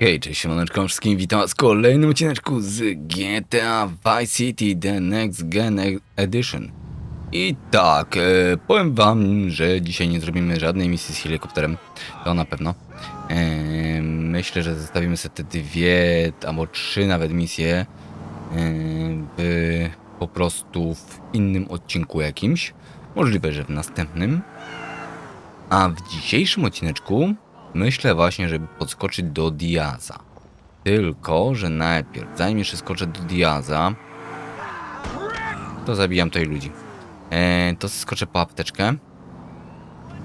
Hej, cześć siemaneczko wszystkim, witam was w kolejnym odcineczku z GTA Vice City The Next Gen Edition. I tak, e, powiem wam, że dzisiaj nie zrobimy żadnej misji z helikopterem, to na pewno. E, myślę, że zostawimy sobie te dwie, albo trzy nawet misje e, w, po prostu w innym odcinku jakimś. Możliwe, że w następnym. A w dzisiejszym odcineczku myślę właśnie, żeby podskoczyć do Diaza. Tylko, że najpierw, zanim jeszcze skoczę do Diaza, to zabijam tutaj ludzi. E, to skoczę po apteczkę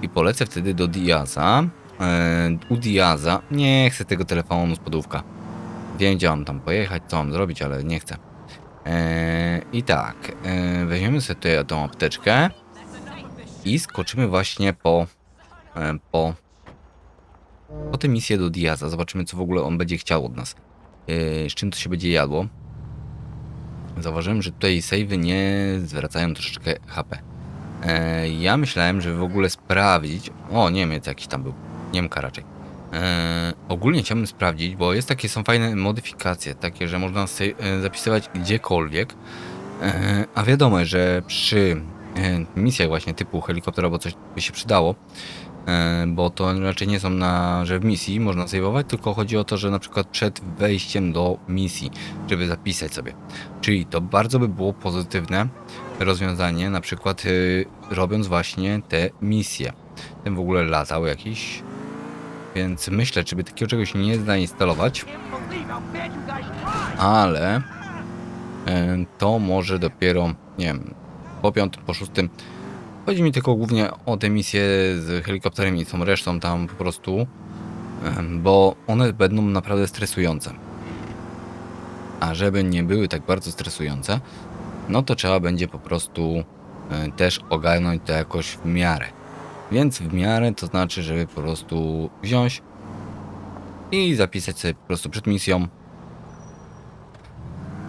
i polecę wtedy do Diaza. E, u Diaza nie chcę tego telefonu z podówka. Wiem, gdzie mam tam pojechać, co mam zrobić, ale nie chcę. E, I tak, weźmiemy sobie tutaj tą apteczkę i skoczymy właśnie po, e, po po tę misję do Diaza. Zobaczymy, co w ogóle on będzie chciał od nas. Yy, z czym to się będzie jadło. Zauważyłem, że tutaj savey nie zwracają troszeczkę HP. Yy, ja myślałem, żeby w ogóle sprawdzić... O, Niemiec jakiś tam był. Niemka raczej. Yy, ogólnie chciałbym sprawdzić, bo jest takie, są fajne modyfikacje, takie, że można yy, zapisywać gdziekolwiek. A wiadomo, że przy misjach właśnie typu helikopter albo coś by się przydało, bo to raczej nie są na, że w misji można saveować, tylko chodzi o to, że na przykład przed wejściem do misji, żeby zapisać sobie. Czyli to bardzo by było pozytywne rozwiązanie, na przykład y, robiąc właśnie te misje. Ten w ogóle latał jakiś, więc myślę, czy by takiego czegoś nie zainstalować, ale e, to może dopiero, nie wiem, po piątym, po szóstym Chodzi mi tylko głównie o te misje z helikopterem i tą resztą tam po prostu, bo one będą naprawdę stresujące. A żeby nie były tak bardzo stresujące, no to trzeba będzie po prostu e, też ogarnąć to jakoś w miarę. Więc w miarę to znaczy, żeby po prostu wziąć i zapisać sobie po prostu przed misją,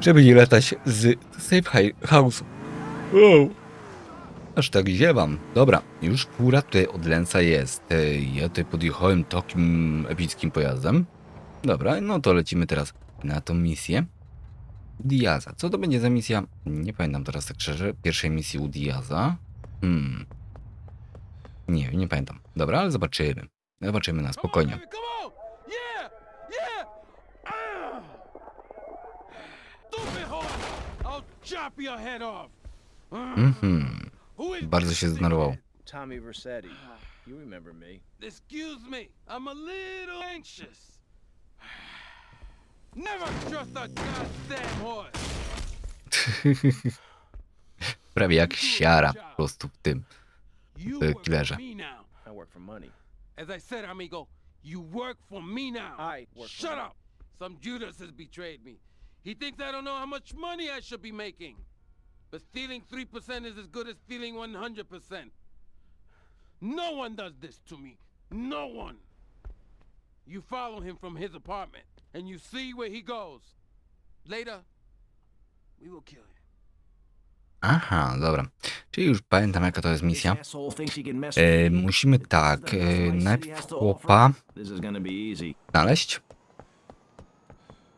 żeby nie latać z safe house'u. Wow. Aż tak ziewam. Dobra, już fura tutaj od Lensa jest. E, Ja tutaj podjechałem takim epickim pojazdem. Dobra, no to lecimy teraz na tą misję. Diaza. Co to będzie za misja? Nie pamiętam teraz tak szczerze. Pierwszej misji u Diaza. Hmm. Nie, nie pamiętam. Dobra, ale zobaczymy. Zobaczymy na spokojnie. Ah! Mhm. Bardzo się zdenerwował. Tommy Versetti. You remember me. Excuse me, I'm a little anxious. Never trust a goddamn horse! Prawie jak siara po prostu w tym. For killerze. I work for money. As I said, amigo, you work for me now. I work Shut up! Some Judas has betrayed me. He thinks I don't know how much money I should be making. But stealing 3% is as good as stealing 100%. No one does this to me. No one. You follow him from his apartment, and you see where he goes. Later, we will kill him. Aha, dobra. Czyli już pamiętam jaka to jest misja. E, musimy tak, e, najpierw chłopa znaleźć.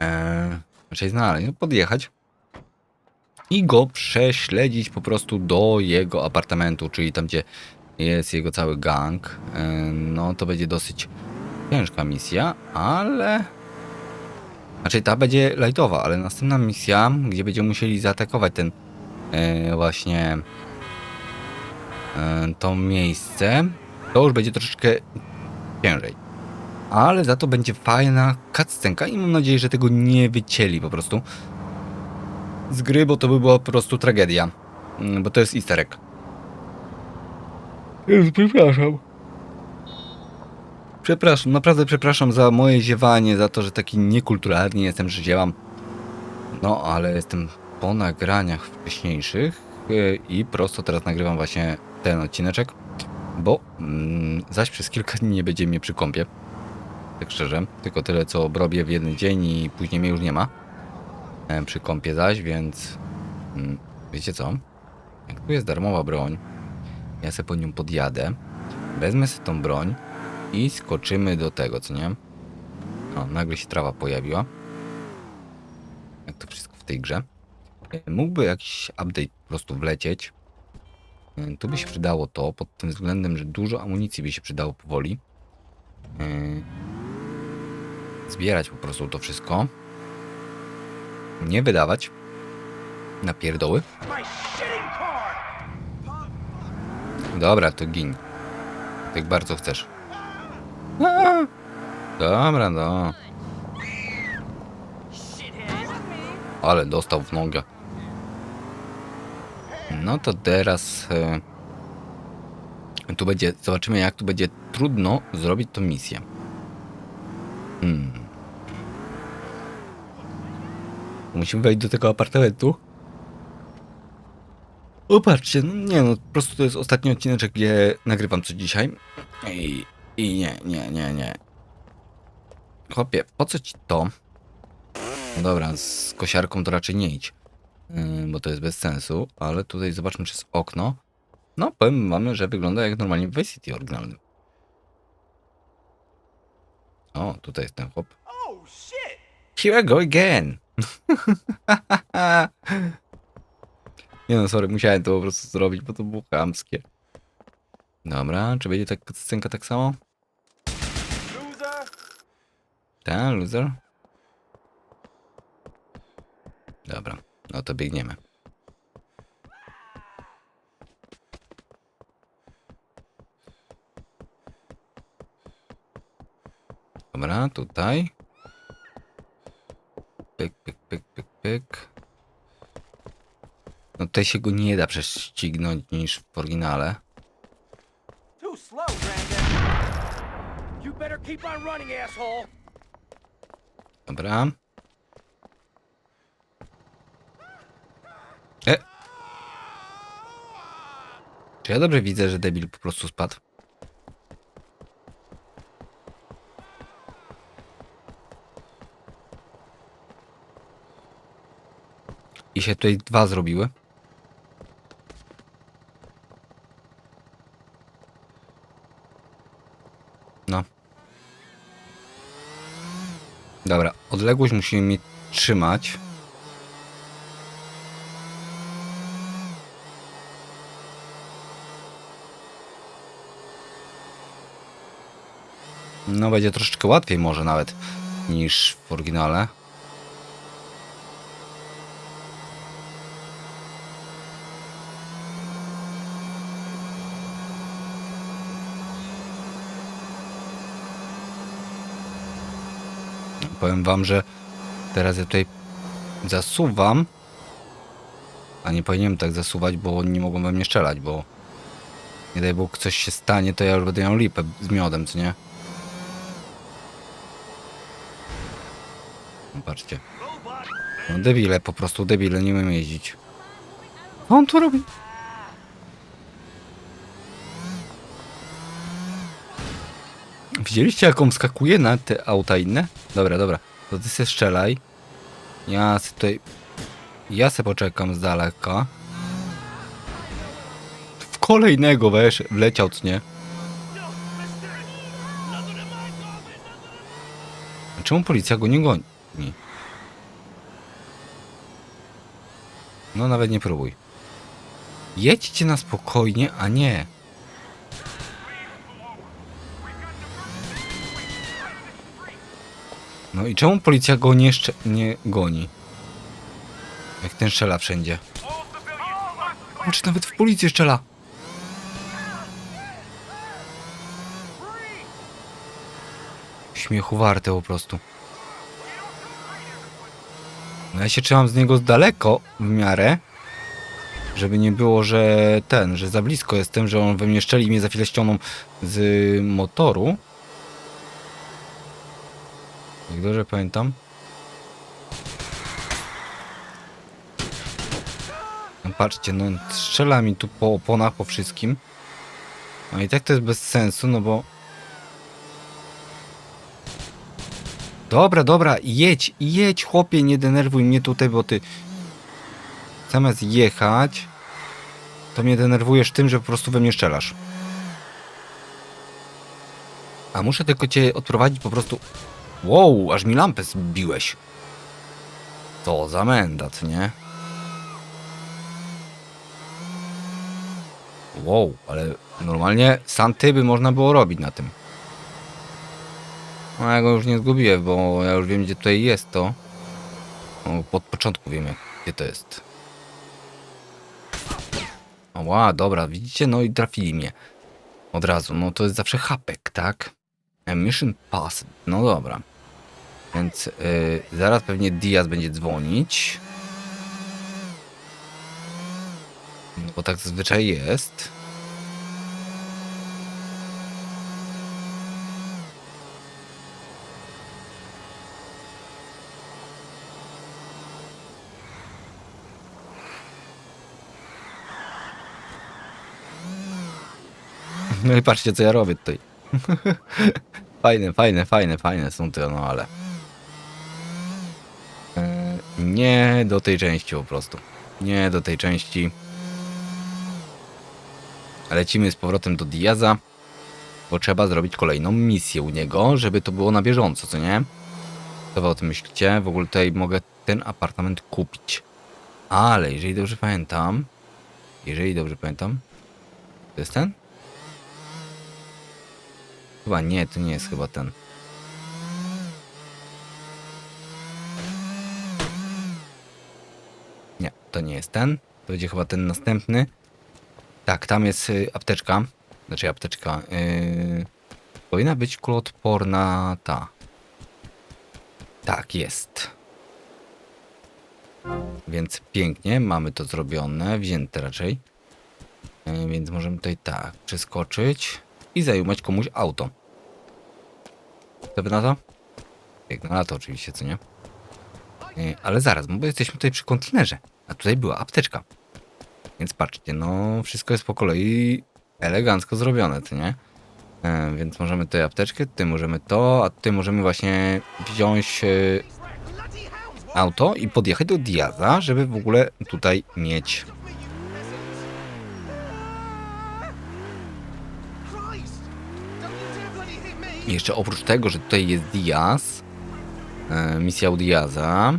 E, raczej znaleźć, no podjechać. I go prześledzić po prostu do jego apartamentu, czyli tam gdzie jest jego cały gang. E, no to będzie dosyć ciężka misja, ale... Znaczy ta będzie lightowa, ale następna misja, gdzie będziemy musieli zaatakować ten e, właśnie e, to miejsce, to już będzie troszeczkę ciężej. Ale za to będzie fajna cutscenka i mam nadzieję, że tego nie wycięli po prostu z gry, bo to by była po prostu tragedia. Mm, Bo to jest easter egg. Jezu, przepraszam. Przepraszam, naprawdę przepraszam za moje ziewanie, za to, że taki niekulturalnie jestem, że ziewam. No, ale jestem po nagraniach wcześniejszych yy, i prosto teraz nagrywam właśnie ten odcineczek, bo mm, zaś przez kilka dni nie będzie mnie przy kąpie. Tak szczerze, tylko tyle co robię w jeden dzień i później mnie już nie ma e, przy kąpie zaś, więc mm, wiecie co? Jak tu jest darmowa broń, ja sobie po nią podjadę, wezmę sobie tą broń i skoczymy do tego, co nie? O, nagle się trawa pojawiła. Jak to wszystko w tej grze. E, Mógłby jakiś update po prostu wlecieć. E, Tu by się przydało to, pod tym względem, że dużo amunicji by się przydało powoli. E, Zbierać po prostu to wszystko. Nie wydawać na pierdoły. Dobra, to gin. Tak bardzo chcesz. Dobra, no. Ale dostał w nogę. No to teraz... E, tu będzie... Zobaczymy jak tu będzie trudno zrobić tą misję. Hmm. Musimy wejść do tego apartamentu. O, patrzcie, no nie no, po prostu to jest ostatni odcinek, gdzie nagrywam co dzisiaj. I, I nie, nie, nie, nie. Chłopie, po co ci to? No dobra, z kosiarką to raczej nie idź. Yy, bo to jest bez sensu, ale tutaj zobaczmy, czy jest okno. No, powiem wam, że wygląda jak normalnie w Vice City oryginalnym. O, tutaj jest ten chłop. Oh! Here I go again! Nie no, sorry, musiałem to po prostu zrobić, bo to było chamskie. Dobra, czy będzie tak scenka tak samo? Tak, loser? Dobra, no to biegniemy. Dobra, tutaj. Pyk. No tutaj się go nie da prześcignąć niż w oryginale. Dobra. E. Czy ja dobrze widzę, że debil po prostu spadł? Się tutaj dwa zrobiły. No. Dobra, odległość musimy trzymać. No będzie troszeczkę łatwiej może nawet niż w oryginale. Powiem wam, że teraz ja tutaj zasuwam. A nie powinienem tak zasuwać, bo oni mogą we mnie strzelać, bo nie daj Bóg coś się stanie, to ja już będę miał lipę z miodem, co nie? No patrzcie. No debile, po prostu debile, nie umiem jeździć. On tu robi? Widzieliście jak on skakuje na te auta inne? Dobra, dobra. To ty se strzelaj. Ja se tutaj... Ja se poczekam z daleka. W kolejnego wesz, wleciał, co nie? Czemu policja go nie goni? No nawet nie próbuj. Jedźcie na spokojnie, a nie. No i czemu policja go nie, nie goni? Jak ten strzela wszędzie. Znaczy nawet w policję strzela. Śmiechu warte po prostu. No ja się trzymam z niego z daleko w miarę. Żeby nie było, że ten, że za blisko jestem, że on we mnie szczeli i mnie za chwilę z motoru. Jak dobrze pamiętam. No patrzcie, no strzela mi tu po oponach, po wszystkim. No i tak to jest bez sensu, no bo... Dobra, dobra, jedź, jedź chłopie, nie denerwuj mnie tutaj, bo ty... Zamiast jechać, to mnie denerwujesz tym, że po prostu we mnie strzelasz. A muszę tylko cię odprowadzić po prostu Wow, aż mi lampę zbiłeś. To za menda, co nie? Wow, ale normalnie santy by można było robić na tym. No ja go już nie zgubiłem, bo ja już wiem gdzie tutaj jest to. No, pod początku wiem gdzie to jest. Ła, dobra, widzicie? No i trafili mnie. Od razu, no to jest zawsze hapek, tak? Mission pass, no dobra. Więc y, zaraz pewnie Diaz będzie dzwonić. Bo tak zazwyczaj jest. No i patrzcie co ja robię tutaj. fajne, fajne, fajne, fajne są te, no ale... Nie do tej części po prostu. Nie do tej części. Lecimy z powrotem do Diaza, bo trzeba zrobić kolejną misję u niego, żeby to było na bieżąco, co nie? Co wy o tym myślicie? W ogóle tutaj mogę ten apartament kupić. Ale jeżeli dobrze pamiętam, jeżeli dobrze pamiętam, to jest ten? Chyba nie, to nie jest chyba ten. Nie, to nie jest ten. To będzie chyba ten następny. Tak, tam jest y, apteczka. Znaczy apteczka. Yy... Powinna być kuloodporna ta. Tak, jest. Więc pięknie, mamy to zrobione, wzięte raczej. Yy, więc możemy tutaj tak przeskoczyć i zajmować komuś auto. Wy na to? Jak na to oczywiście, co nie? Yy, ale zaraz, bo jesteśmy tutaj przy kontenerze, a tutaj była apteczka. Więc patrzcie, no wszystko jest po kolei elegancko zrobione, co nie? E, więc możemy tutaj apteczkę, tutaj możemy to, a tutaj możemy właśnie wziąć e, auto i podjechać do Diaza, żeby w ogóle tutaj mieć Jeszcze oprócz tego, że tutaj jest Diaz, e, misja u Diaza,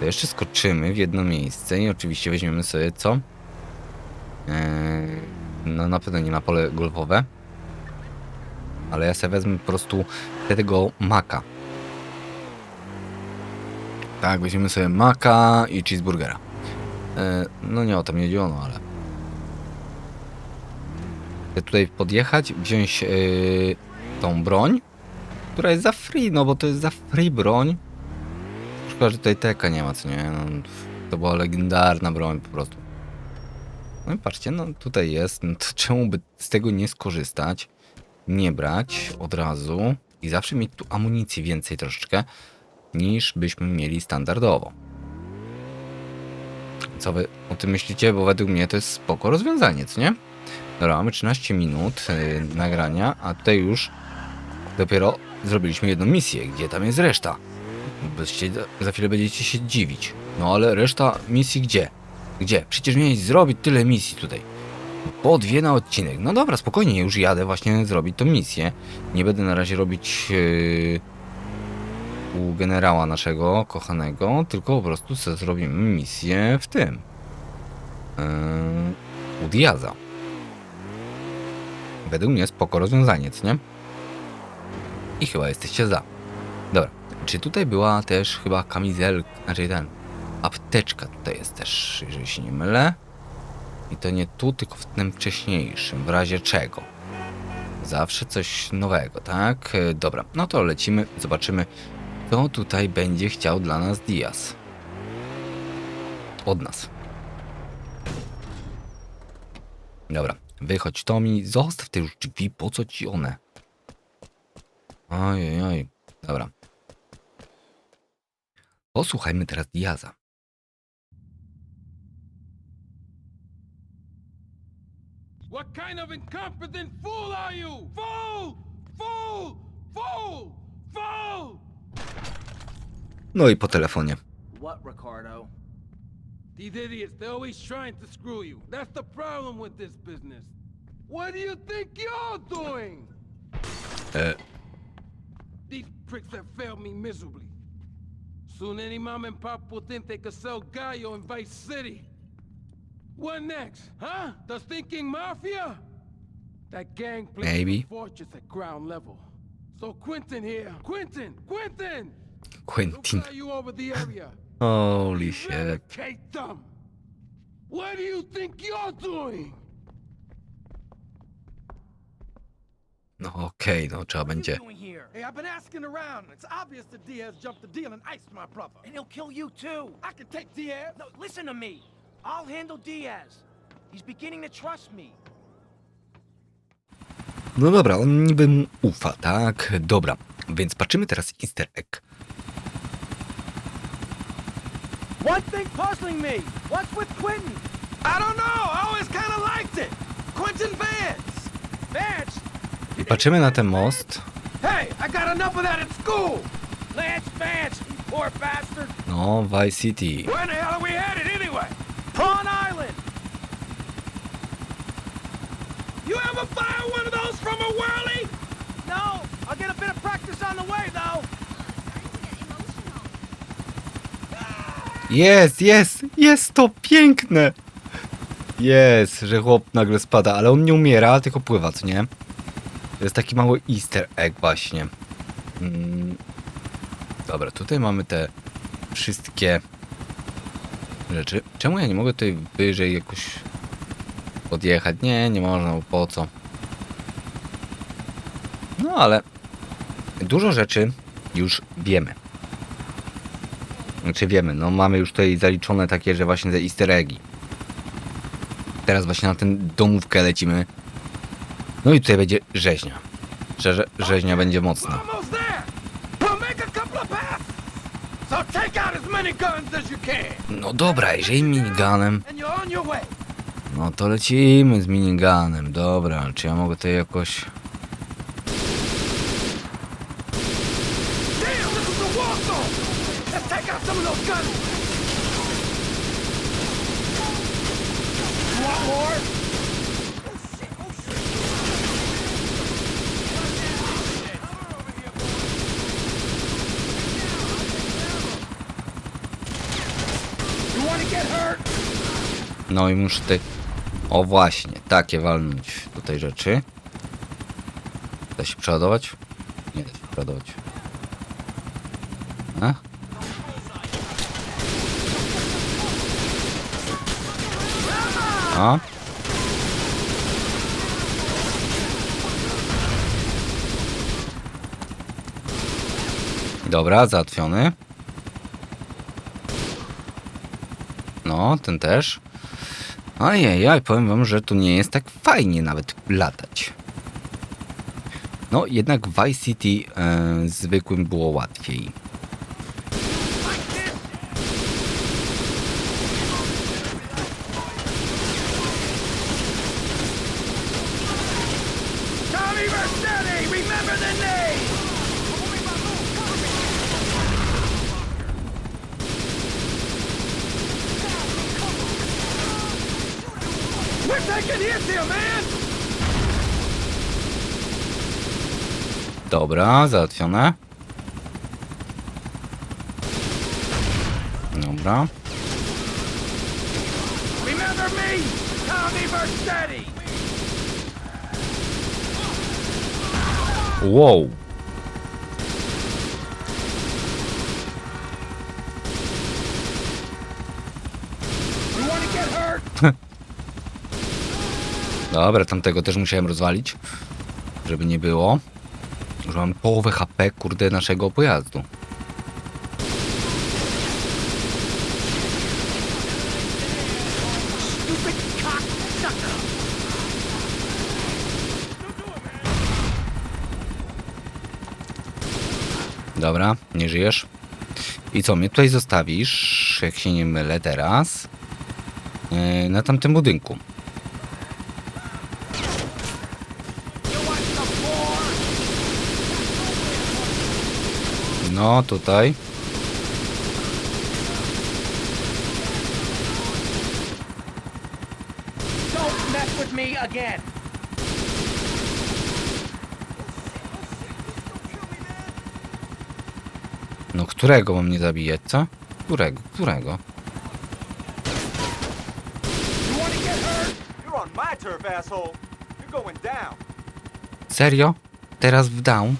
to jeszcze skoczymy w jedno miejsce i oczywiście weźmiemy sobie co? E, no na pewno nie na pole golfowe, ale ja sobie wezmę po prostu tego maka. Tak, weźmiemy sobie maka i cheeseburgera. E, no nie o mnie chodziło, no ale... Chcę tutaj podjechać, wziąć e, tą broń, która jest za free, no bo to jest za free broń. Szkoda, że tutaj teka nie ma, co nie? No, to była legendarna broń po prostu. No i patrzcie, no tutaj jest, no to czemu by z tego nie skorzystać? Nie brać od razu i zawsze mieć tu amunicji więcej troszeczkę, niż byśmy mieli standardowo. Co wy o tym myślicie? Bo według mnie to jest spoko rozwiązanie, co nie? Dobra, mamy 13 minut yy, nagrania, a tutaj już dopiero zrobiliśmy jedną misję. Gdzie tam jest reszta? Za chwilę będziecie się dziwić. No ale reszta misji gdzie? Gdzie? Przecież miałeś zrobić tyle misji tutaj. Po dwie na odcinek. No dobra, spokojnie, już jadę właśnie zrobić tą misję. Nie będę na razie robić yy, u generała naszego kochanego, tylko po prostu sobie zrobimy misję w tym. Yy, u Diaza. Według mnie spoko rozwiązanie, nie? I chyba jesteście za. Dobra. Czy tutaj była też chyba kamizelka, znaczy ten, apteczka tutaj jest też, jeżeli się nie mylę. I to nie tu, tylko w tym wcześniejszym, w razie czego. Zawsze coś nowego, tak? E, Dobra, no to lecimy, zobaczymy, co tutaj będzie chciał dla nas Diaz. Od nas. Dobra, wychodź Tomi, zostaw te już drzwi, po co ci one? Oj, oj, oj. Dobra. Posłuchajmy teraz Diaza. What kind of incompetent fool are you? Fool! Fool! Fool! Fool! No i po telefonie. What, Ricardo? These idiots, they're always trying to screw you. That's the problem with this business. What do you think you're doing? E, These tricks that failed me miserably. Soon any mom and pop will think they could sell Gallo in Vice City. What next, huh? The Thinking Mafia? That gang plays Maybe. fortress at ground level. So Quentin here. Quentin! Quentin! Quentin. you over the area. Holy shit. Them! What do you think you're doing? No okej, no trzeba będzie. Hey, I've been asking around. It's obvious that Diaz jumped the deal and iced my brother. And he'll kill you too. I can take Diaz. No, listen to me. I'll handle Diaz. He's beginning to trust me. No dobra, on niby mu ufa, tak? Dobra, więc patrzymy teraz easter egg. One thing puzzling me. What's with Quentin? I don't know. I always kind of liked it. Quentin Vance. Vance? I patrzymy na ten most. No, Vice City. You ever fire one of those from a whirly? No, I'll get a bit of practice on the way though. Jest, jest, jest to piękne! Jest, że chłop nagle spada, ale on nie umiera, tylko pływa, co nie? To jest taki mały easter egg właśnie. Mm. Dobra, tutaj mamy te wszystkie rzeczy. Czemu ja nie mogę tutaj wyżej jakoś podjechać? Nie, nie można, bo po co? No ale dużo rzeczy już wiemy. Znaczy wiemy, no mamy już tutaj zaliczone takie, że właśnie te easter eggi. Teraz właśnie na tę domówkę lecimy. No i tutaj będzie rzeźnia. Szczerze, rzeźnia będzie mocna. No dobra, jeżeli miniganem, no to lecimy z miniganem. Dobra, czy ja mogę tutaj jakoś... Damn, this is a war zone. Let's take out some of those guns. You want more? You want to get hurt? No i muszę tutaj... O właśnie, takie walnąć tutaj rzeczy. Da się przeładować? Nie da się przeładować. A? A? Dobra, załatwiony. No, ten też. Ajajaj, powiem wam, że tu nie jest tak fajnie nawet latać. No, jednak w Vice City e, zwykłym było łatwiej. Remember the name! Dobra, załatwione. Dobra. Wow. You want to get hurt? Dobra, tamtego też musiałem rozwalić, żeby nie było. Już mam połowę HP, kurde, naszego pojazdu. Dobra, nie żyjesz. I co, mnie tutaj zostawisz, jak się nie mylę teraz, yy, na tamtym budynku. You want some more? No, tutaj. No którego mam nie zabijać, co? Którego? Którego? Serio? Teraz w down?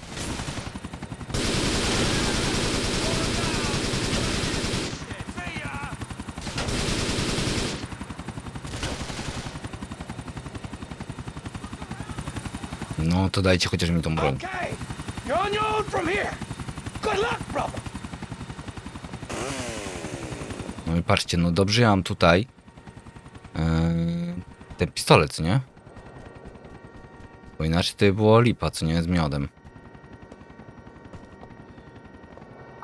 No to dajcie chociaż mi tą broń. No i patrzcie, no dobrze ja mam tutaj yy, ten pistolet, co nie? Bo inaczej to by było lipa, co nie? Z miodem.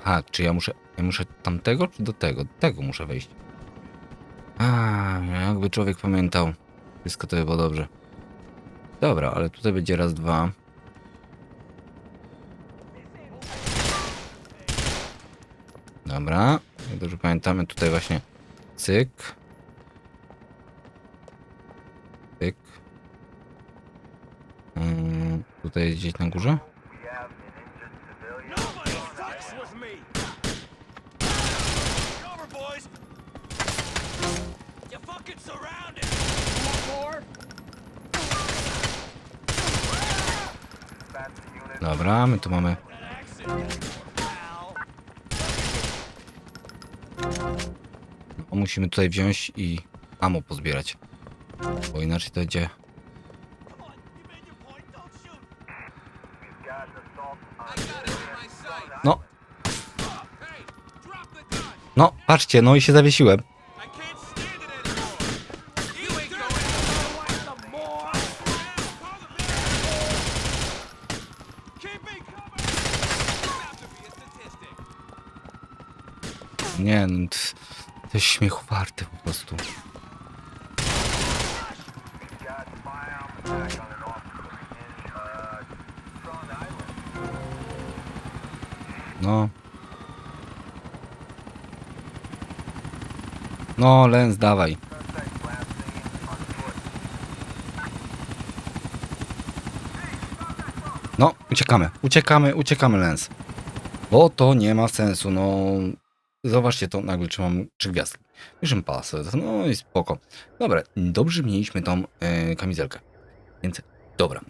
A, czy ja muszę, ja muszę tamtego, czy do tego? Do tego muszę wejść. A, jakby człowiek pamiętał. Wszystko to by było dobrze. Dobra, ale tutaj będzie raz, dwa. Dobra, jak dobrze pamiętamy, tutaj właśnie cyk. Cyk. Mm, tutaj gdzieś na górze? Dobra, my tu mamy. No, musimy tutaj wziąć i ammo pozbierać. Bo inaczej to będzie. No. No, patrzcie, no i się zawiesiłem. Nie, to jest śmiechu warte po prostu. No. No, Lens, dawaj. No, uciekamy, uciekamy, uciekamy, Lens. Bo to nie ma sensu, no. Zobaczcie to, nagle trzymam trzy gwiazdki. Mission Pass, no i spoko. Dobra, dobrze mieliśmy tą e, kamizelkę. Więc, dobra,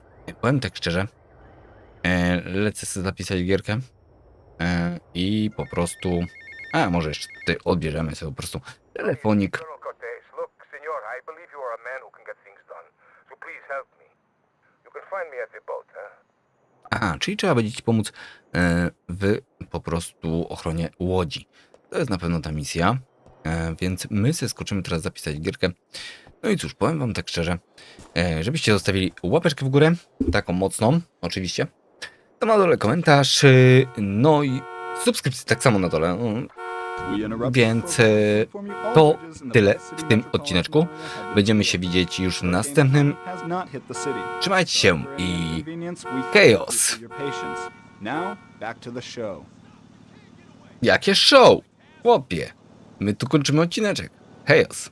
powiem tak szczerze, e, lecę sobie zapisać gierkę e, i po prostu, a może jeszcze tutaj odbierzemy sobie po prostu telefonik. Aha, czyli trzeba będzie ci pomóc e, w po prostu ochronie łodzi. To jest na pewno ta misja. E, więc my sobie skoczymy teraz zapisać gierkę. No i cóż, powiem wam tak szczerze, e, żebyście zostawili łapeczkę w górę, taką mocną, oczywiście. To na dole komentarz, e, no i subskrypcję tak samo na dole. No, Więc e, to tyle w tym odcineczku. Będziemy się widzieć już w następnym. Trzymajcie się i chaos. Jakie show! Chłopie, my tu kończymy odcineczek. Chaos.